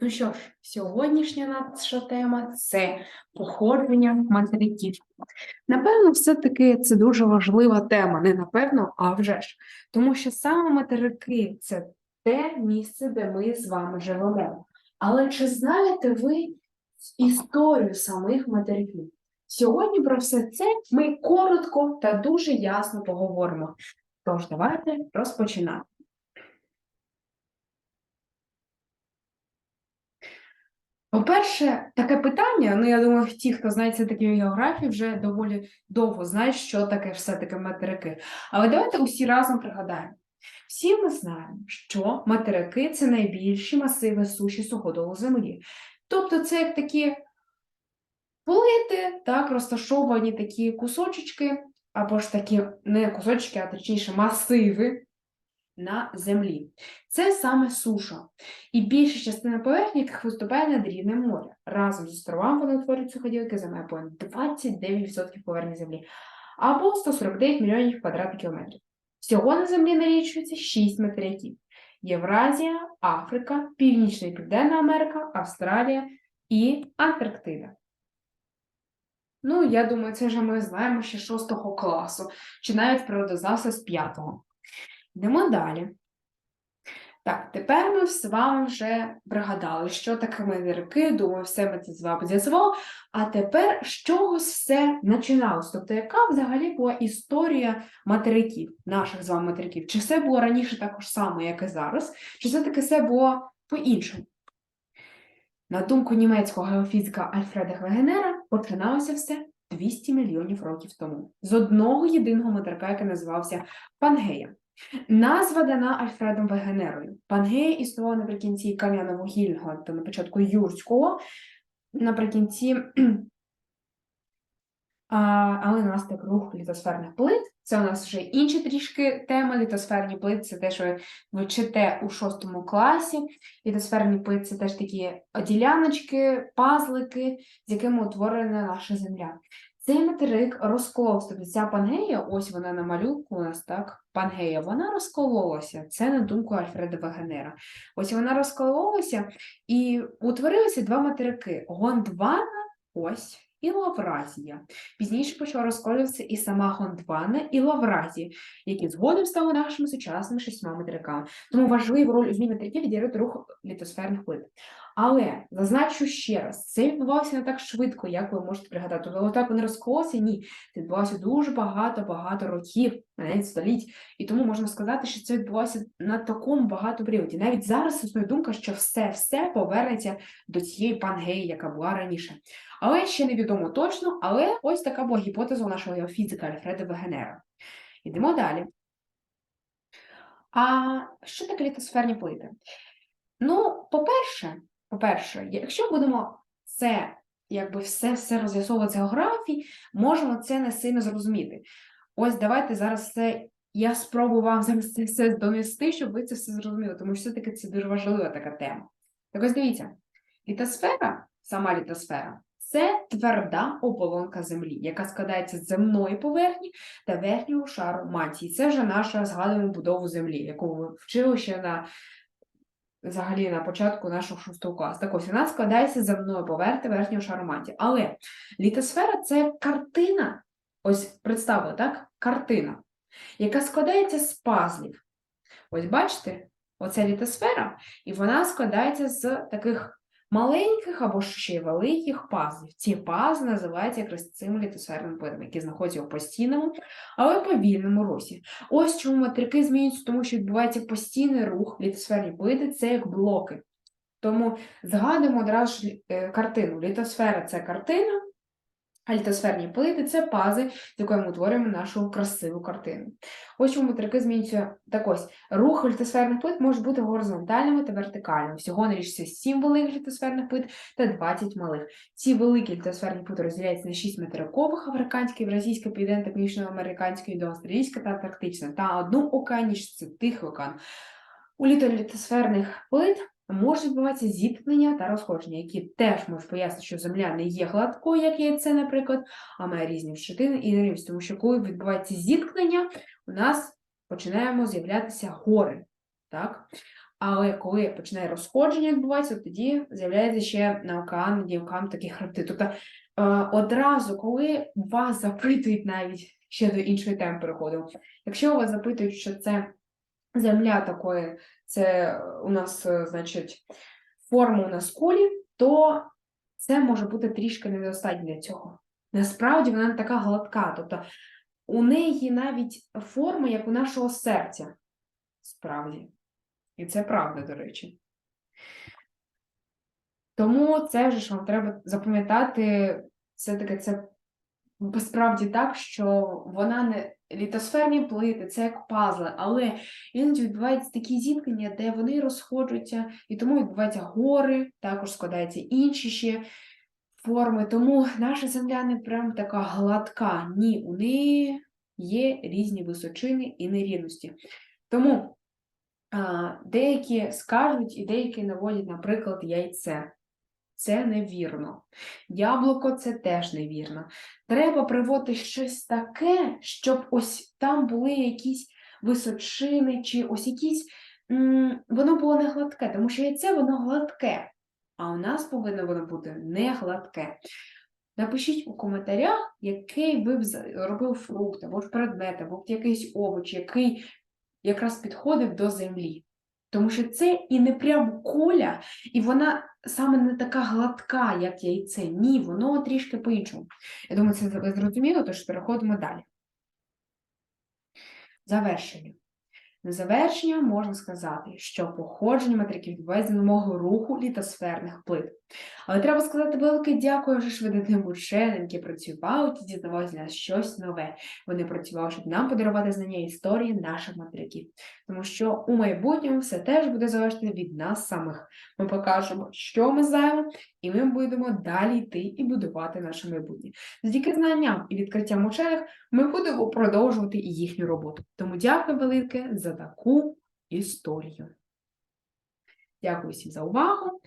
Ну що ж, сьогоднішня наша тема це походження материків. Напевно, все-таки це дуже важлива тема, не напевно, а вже ж. Тому що саме материки це те місце, де ми з вами живемо. Але чи знаєте ви історію самих материків? Сьогодні про все це ми коротко та дуже ясно поговоримо. Тож, давайте розпочинати. По-перше, таке питання, ну я думаю, ті, хто знається такі географії, вже доволі довго знають, що таке все-таки материки. Але давайте усі разом пригадаємо. Всі ми знаємо, що материки це найбільші масиви суші суходолу землі. Тобто це як такі плити, так, розташовані такі кусочки, або ж такі не кусочки, а точніше масиви на землі. Це саме суша. І більша частина поверхні виступає над рівнем моря. Разом з островами вони утворюють суходілки займає понад 29% поверхні землі, або 149 мільйонів квадратних кілометрів. Всього на землі налічується 6 материків: Євразія, Африка, Північна і Південна Америка, Австралія і Антарктида. Ну, я думаю, це вже ми знаємо ще 6 класу, чи навіть природознавства з 5. Йдемо далі. Так, тепер ми з вами вже пригадали, що таке материки, думаю, все ми це з вами з'ясували. А тепер з чогось все починалось? Тобто, яка взагалі була історія материків, наших з вами материків? Чи все було раніше також саме, як і зараз, чи все-таки все було по-іншому? На думку німецького геофізика Альфреда Вегенера, починалося все 200 мільйонів років тому з одного єдиного материка, який називався Пангея. Назва дана Альфредом Вегенерою. Пангея існувала наприкінці кам'яно-вугільного та на початку юрського, наприкінці, але у нас так рух літосферних плит. Це у нас вже інші трішки теми. Літосферні плити це те, що ви вчите у шостому класі. Літосферні плити це теж такі діляночки, пазлики, з якими утворена наша земля. Цей материк розколовся. Ця пангея, ось вона на малюнку у нас так, пангея, вона розкололася. Це на думку Альфреда Вагенера. Ось вона розкололася і утворилися два материки: Гондвана, ось. І Лавразія. Пізніше почала розколюватися і сама Гондвана, і Лавразія, які згодом стали нашими сучасними шістьма материками. Тому важливу роль у зміні материків відіграє рух літосферних плит. Але зазначу ще раз, це відбувалося не так швидко, як ви можете пригадати. Тобто отак вони розколося, ні. Це відбувалося дуже багато-багато років, навіть століть. І тому можна сказати, що це відбувалося на такому багато періоді. Навіть зараз існує думка, що все-все повернеться до цієї пангеї, яка була раніше. Але ще невідомо точно, але ось така була гіпотеза у нашого фізика Альфреда Вегенера. Йдемо далі. А що таке літосферні плити? Ну, по-перше, по-перше, якщо будемо це, якби все все роз'ясовувати з географії, можемо це не сильно зрозуміти. Ось давайте зараз це. Я спробую вам зараз це все донести, щоб ви це все зрозуміли, тому що все-таки це дуже важлива така тема. Так ось дивіться, літосфера, сама літосфера, це тверда оболонка Землі, яка складається з земної поверхні та верхнього шару мантії. Це вже наша згадана будову Землі, яку ми вчили ще на взагалі на початку нашого шостого класу. Так ось вона складається з земної поверхні верхнього шару мантії. Але літосфера це картина. Ось представили, так? Картина, яка складається з пазлів. Ось бачите, оце літосфера, і вона складається з таких маленьких або ще й великих пазлів. Ці пази називаються якраз цими літосферними видом, які знаходяться у постійному, але повільному русі. Ось чому материки змінюються, тому що відбувається постійний рух літосферні види це як блоки. Тому згадуємо одразу е, картину. Літосфера це картина, а літосферні плити це пази, з якої ми утворюємо нашу красиву картину. Ось чому материки змінюються. Так ось, рух літосферних плит може бути горизонтальними та вертикальними. Всього налічується 7 великих літосферних плит та 20 малих. Ці великі літосферні плити розділяються на 6 материкових африканська, євразійська, південна та північноамериканська, індоавстралійська та антарктична, та одну океаніч це Тихий океан. У літосферних плит може відбуватися зіткнення та розходження, які теж можуть пояснити, що земля не є гладкою, як є це, наприклад, а має різні щитини і нерівність. Тому що коли відбувається зіткнення, у нас починаємо з'являтися гори. Так? Але коли починає розходження відбуватися, тоді з'являється ще на океан, діокам такі хребти. Тобто е, одразу, коли вас запитують навіть ще до іншої теми переходимо, якщо вас запитують, що це земля такої, це у нас, е, значить, форма у нас кулі, то це може бути трішки недостатньо для цього. Насправді вона не така гладка, тобто у неї навіть форма, як у нашого серця. Справді. І це правда, до речі. Тому це вже ж вам треба запам'ятати, все-таки це справді так, що вона не літосферні плити, це як пазли, але іноді відбуваються такі зіткнення, де вони розходжуться, і тому відбуваються гори, також складаються інші ще форми. Тому наша земля не прям така гладка. Ні, у неї є різні височини і нерівності. Тому а, деякі скажуть і деякі наводять, наприклад, яйце. Це невірно. Яблуко це теж невірно. Треба приводити щось таке, щоб ось там були якісь височини, чи ось якісь. м, Воно було не гладке, тому що яйце воно гладке, а у нас повинно воно бути не гладке. Напишіть у коментарях, який ви б за- робив фрукт, або ж предмет, або якийсь овоч, який якраз підходив до землі. Тому що це і не прям куля, і вона саме не така гладка, як яйце. Ні, воно трішки по-іншому. Я думаю, це зрозуміло, тож переходимо далі. Завершення. На завершення можна сказати, що походження материків за мого руху літосферних плит. Але треба сказати велике дякую вже ж видатним ученим, які працювали і дізнавалися для нас щось нове. Вони працювали, щоб нам подарувати знання історії наших материків. Тому що у майбутньому все теж буде залежати від нас самих. Ми покажемо, що ми знаємо, і ми будемо далі йти і будувати наше майбутнє. Завдяки знанням і відкриттям учених ми будемо продовжувати їхню роботу. Тому дякую велике за таку історію. Дякую всім за увагу.